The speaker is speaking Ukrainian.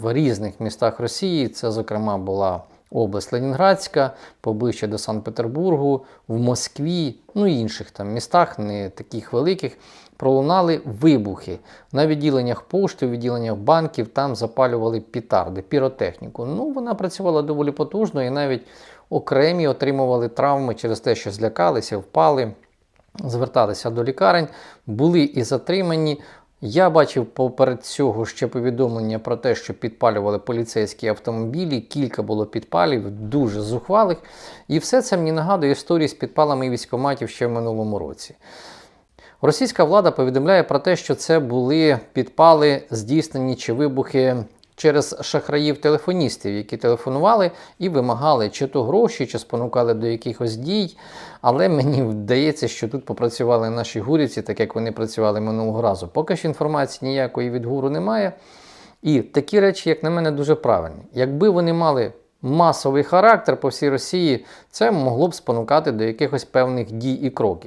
в різних містах Росії. Це, зокрема, була область Ленінградська, поближче до Санкт-Петербургу, в Москві, ну і інших там містах, не таких великих, пролунали вибухи. На відділеннях пошти, відділеннях банків там запалювали пітарди, піротехніку. Ну, вона працювала доволі потужно і навіть окремі отримували травми через те, що злякалися, впали зверталися до лікарень, були і затримані. Я бачив поперед цього ще повідомлення про те, що підпалювали поліцейські автомобілі, кілька було підпалів, дуже зухвалих. І все це мені нагадує історії з підпалами військоматів ще в минулому році. Російська влада повідомляє про те, що це були підпали, здійснені чи вибухи через шахраїв-телефоністів, які телефонували і вимагали чи то гроші, чи спонукали до якихось дій. Але мені вдається, що тут попрацювали наші гурівці, так як вони працювали минулого разу. Поки що інформації ніякої від гуру немає. І такі речі, як на мене, дуже правильні. Якби вони мали масовий характер по всій Росії, це могло б спонукати до якихось певних дій і кроків.